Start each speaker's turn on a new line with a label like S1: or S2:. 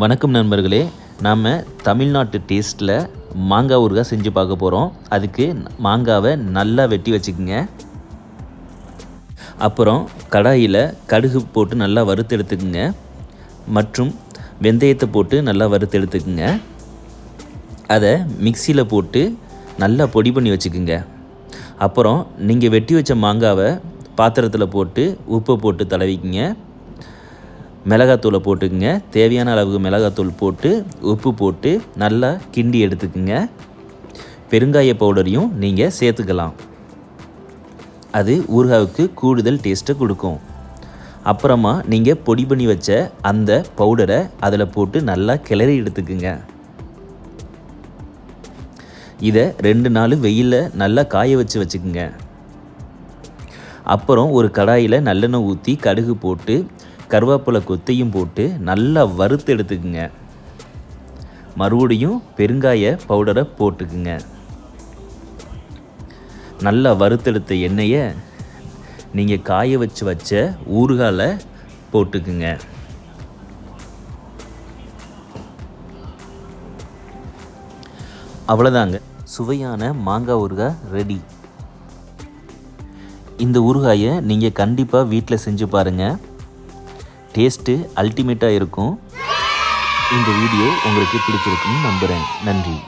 S1: வணக்கம் நண்பர்களே நாம் தமிழ்நாட்டு டேஸ்ட்டில் மாங்காய் ஊறுகாய் செஞ்சு பார்க்க போகிறோம் அதுக்கு மாங்காவை நல்லா வெட்டி வச்சுக்கோங்க. அப்புறம் கடாயில் கடுகு போட்டு நல்லா வறுத்து எடுத்துக்குங்க. மற்றும் வெந்தயத்தை போட்டு நல்லா வறுத்து எடுத்துக்குங்க. அதை மிக்சியில் போட்டு நல்லா பொடி பண்ணி வச்சுக்குங்க. அப்புறம் நீங்கள் வெட்டி வச்ச மாங்காவை பாத்திரத்தில் போட்டு உப்பை போட்டு தடவிக்கிங்க. மிளகாத்தூளை போட்டுக்குங்க. தேவையான அளவுக்கு மிளகாத்தூள் போட்டு உப்பு போட்டு நல்லா கிண்டி எடுத்துக்குங்க. பெருங்காய பவுடரையும் நீங்கள் சேர்த்துக்கலாம். அது ஊறுகாவுக்கு கூடுதல் டேஸ்ட்டை கொடுக்கும். அப்புறமா நீங்கள் பொடி பண்ணி வச்ச அந்த பவுடரை அதில் போட்டு நல்லா கிளறி எடுத்துக்குங்க. இதை ரெண்டு நாள் வெயிலில் நல்லா காய வச்சு வச்சுக்குங்க. அப்புறம் ஒரு கடாயில் நல்லெண்ணெய் ஊற்றி கடுகு போட்டு கருவேப்பிலை கொத்தையும் போட்டு நல்லா வறுத்து எடுத்துக்குங்க. மறுபடியும் பெருங்காய பவுடரை போட்டுக்குங்க. நல்லா வறுத்தெடுத்த எண்ணெயை நீங்கள் காய வச்சு வச்ச ஊறுகால போட்டுக்குங்க. அவ்வளோதாங்க சுவையான மாங்காய் ஊறுகாய் ரெடி இந்த ஊறுகாயை நீங்கள் கண்டிப்பாக வீட்டில் செஞ்சு பாருங்கள் டேஸ்ட்டு அல்டிமேட்டாக இருக்கும். இந்த வீடியோ உங்களுக்கு பிடிச்சிருக்குன்னு நம்புகிறேன் நன்றி.